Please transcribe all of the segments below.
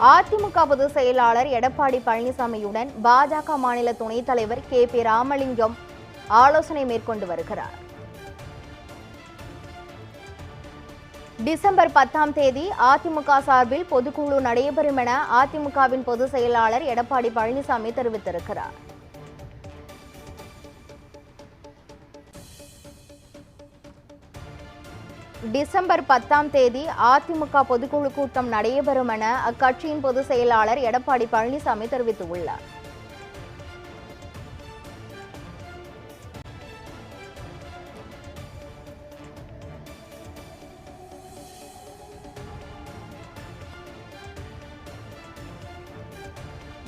அதிமுக பொதுச் செயலாளர் எடப்பாடி பழனிசாமியுடன் பாஜக மாநில துணைத் தலைவர் கே பி ராமலிங்கம் ஆலோசனை மேற்கொண்டு வருகிறார். டிசம்பர் பத்தாம் தேதி அதிமுக சார்பில் பொதுக்குழு நடைபெறும் என அதிமுகவின் பொதுச் செயலாளர் எடப்பாடி பழனிசாமி தெரிவித்திருக்கிறார். டிசம்பர் பத்தாம் தேதி அதிமுக பொதுக்குழு கூட்டம் நடைபெறும் என அக்கட்சியின் பொதுச் செயலாளர் எடப்பாடி பழனிசாமி தெரிவித்துள்ளார்.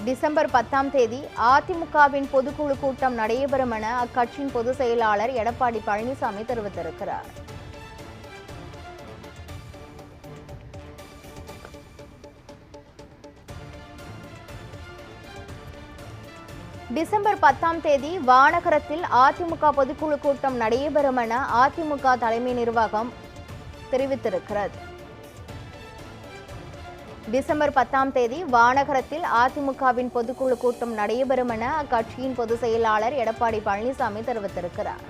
டிசம்பர் பத்தாம் தேதி அதிமுகவின் பொதுக்குழு கூட்டம் நடைபெறும் என அக்கட்சியின் பொதுச் செயலாளர் எடப்பாடி பழனிசாமி தெரிவித்திருக்கிறார். டிசம்பர் பத்தாம் தேதி வானகரத்தில் அதிமுக பொதுக்குழு கூட்டம் நடைபெறும் என அதிமுக தலைமை நிர்வாகம் தெரிவித்திருக்கிறது. டிசம்பர் பத்தாம் தேதி வானகரத்தில் அதிமுகவின் பொதுக்குழு கூட்டம் நடைபெறும் என அக்கட்சியின் பொதுச் செயலாளர் எடப்பாடி பழனிசாமி தெரிவித்திருக்கிறார்.